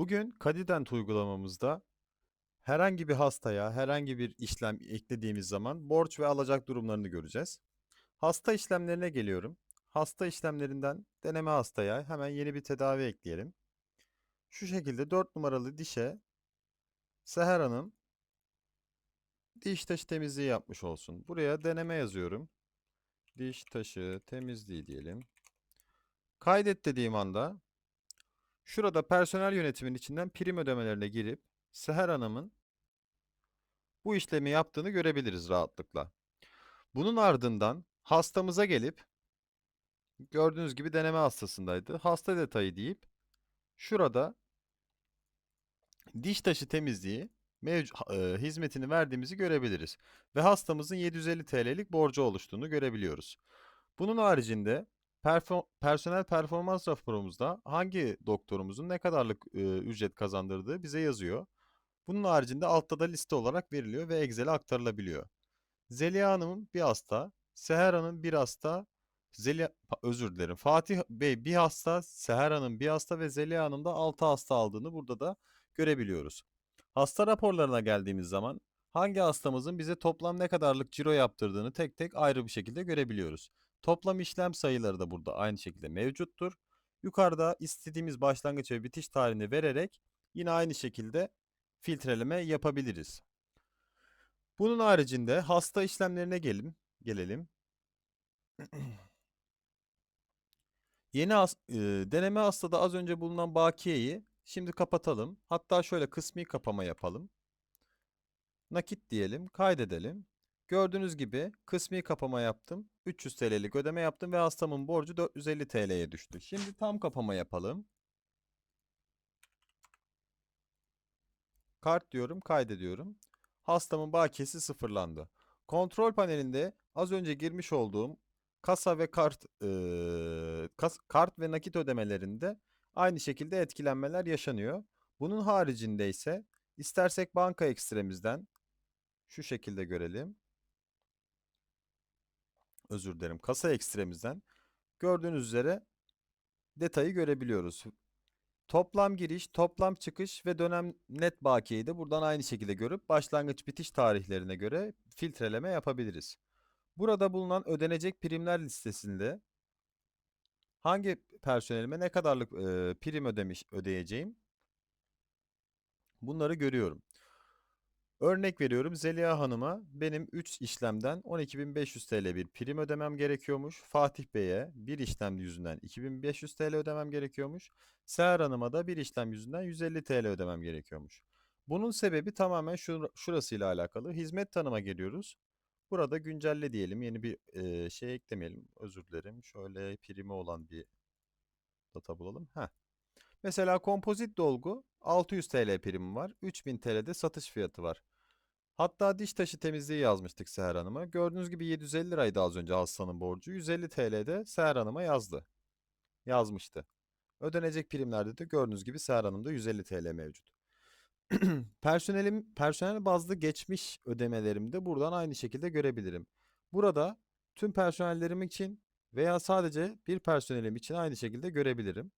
Bugün Kadident uygulamamızda herhangi bir hastaya herhangi bir işlem eklediğimiz zaman borç ve alacak durumlarını göreceğiz. Hasta işlemlerine geliyorum. Hasta işlemlerinden deneme hastaya hemen yeni bir tedavi ekleyelim. Şu şekilde 4 numaralı dişe Seher Hanım diş taşı temizliği yapmış olsun. Buraya deneme yazıyorum. Diş taşı temizliği diyelim. Kaydet dediğim anda Şurada personel yönetimin içinden prim ödemelerine girip Seher Hanım'ın bu işlemi yaptığını görebiliriz rahatlıkla. Bunun ardından hastamıza gelip gördüğünüz gibi deneme hastasındaydı. Hasta detayı deyip şurada diş taşı temizliği mevcu- hizmetini verdiğimizi görebiliriz. Ve hastamızın 750 TL'lik borcu oluştuğunu görebiliyoruz. Bunun haricinde Perfo- personel performans raporumuzda hangi doktorumuzun ne kadarlık e, ücret kazandırdığı bize yazıyor. Bunun haricinde altta da liste olarak veriliyor ve Excel'e aktarılabiliyor. Zeliha Hanım'ın bir hasta, Seher Hanım bir hasta, Zeliha, özür dilerim. Fatih Bey bir hasta, Seher Hanım bir hasta ve Zeliha Hanım da 6 hasta aldığını burada da görebiliyoruz. Hasta raporlarına geldiğimiz zaman hangi hastamızın bize toplam ne kadarlık ciro yaptırdığını tek tek ayrı bir şekilde görebiliyoruz. Toplam işlem sayıları da burada aynı şekilde mevcuttur. Yukarıda istediğimiz başlangıç ve bitiş tarihini vererek yine aynı şekilde filtreleme yapabiliriz. Bunun haricinde hasta işlemlerine gelin, gelelim. Yeni has- e, deneme hastada az önce bulunan bakiyeyi şimdi kapatalım. Hatta şöyle kısmi kapama yapalım. Nakit diyelim, kaydedelim. Gördüğünüz gibi kısmi kapama yaptım. 300 TL'lik ödeme yaptım ve hastamın borcu 450 TL'ye düştü. Şimdi tam kapama yapalım. Kart diyorum, kaydediyorum. Hastamın bakiyesi sıfırlandı. Kontrol panelinde az önce girmiş olduğum kasa ve kart eee, kas- kart ve nakit ödemelerinde aynı şekilde etkilenmeler yaşanıyor. Bunun haricinde ise istersek banka ekstremizden şu şekilde görelim. Özür dilerim. Kasa ekstremizden gördüğünüz üzere detayı görebiliyoruz. Toplam giriş, toplam çıkış ve dönem net bakiyeyi de buradan aynı şekilde görüp başlangıç bitiş tarihlerine göre filtreleme yapabiliriz. Burada bulunan ödenecek primler listesinde hangi personelime ne kadarlık e, prim ödemiş ödeyeceğim bunları görüyorum. Örnek veriyorum Zeliha Hanım'a benim 3 işlemden 12.500 TL bir prim ödemem gerekiyormuş. Fatih Bey'e bir işlem yüzünden 2.500 TL ödemem gerekiyormuş. Seher Hanım'a da bir işlem yüzünden 150 TL ödemem gerekiyormuş. Bunun sebebi tamamen şur şurasıyla alakalı. Hizmet tanıma geliyoruz. Burada güncelle diyelim. Yeni bir e, şey eklemeyelim. Özür dilerim. Şöyle primi olan bir data bulalım. Heh. Mesela kompozit dolgu 600 TL primi var. 3000 TL'de satış fiyatı var. Hatta diş taşı temizliği yazmıştık Seher Hanım'a. Gördüğünüz gibi 750 liraydı az önce hastanın borcu. 150 TL'de Seher Hanım'a yazdı. Yazmıştı. Ödenecek primlerde de gördüğünüz gibi Seher Hanım'da 150 TL mevcut. Personelim, personel bazlı geçmiş ödemelerimde de buradan aynı şekilde görebilirim. Burada tüm personellerim için veya sadece bir personelim için aynı şekilde görebilirim.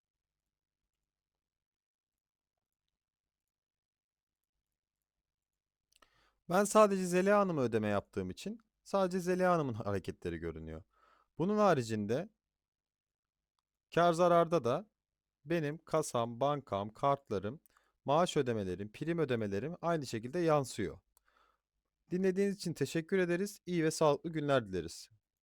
Ben sadece Zeliha Hanım'a ödeme yaptığım için sadece Zeliha Hanım'ın hareketleri görünüyor. Bunun haricinde kar zararda da benim kasam, bankam, kartlarım, maaş ödemelerim, prim ödemelerim aynı şekilde yansıyor. Dinlediğiniz için teşekkür ederiz. İyi ve sağlıklı günler dileriz.